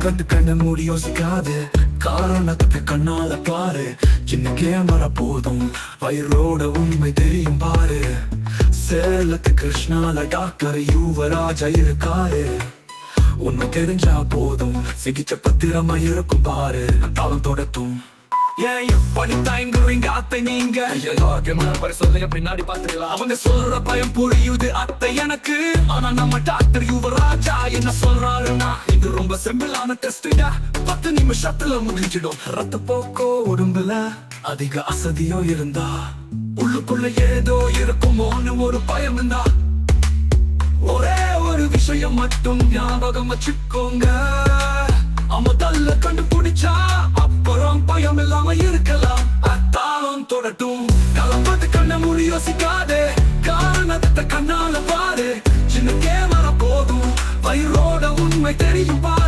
கண்டு கண்ணு மூடி யோசிக்காது. காரணத்தை கண்ணால பாரு. சின்ன கேமரா போதும். வயிறோட உண்மை தெரியும் பாரு. சேலத்து கிருஷ்ணால டாக்டர் யுவராஜா இருக்காரு. ஒன்னு தெரிஞ்சா போதும். சிகிச்சை பத்திரமா இருக்கும் பாரு. தாளம் தொடத்தும். ஏன் எப்படி தயங்குறீங்க அத்தை நீங்க. சொல்லுங்க பின்னாடி பாத்துக்கலாம் அவங்க சொல்ற பயம் புரியுது அத்தை எனக்கு. ஆனா நம்ம டாக்டர் யுவராஜா என்ன சொல்றாருன்னா ரொம்ப சிம்பிளான டெஸ்டா பத்து நிமிஷத்துல முடிஞ்சிடும். ரத்த போக்கோ உடம்புல அதிக அசதியோ இருந்தா உள்ளுக்குள்ள ஏதோ இருக்குமோன்னு ஒரு பயம் இருந்தா ஒரே ஒரு விஷயம் மட்டும் ஞாபகம் வச்சுக்கோங்க. அவன் தள்ள கண்டுபிடிச்சா அப்புறம் பயம் இல்லாம இருக்கலாம். அத்தாலும் தொடட்டும். கலப்பது கண்ண மூடி யோசிக்காதே. காரணத்தை கண்ணால பாரு. சின்ன கேமரா போதும். வயிறோட உண்மை தெரியும் பா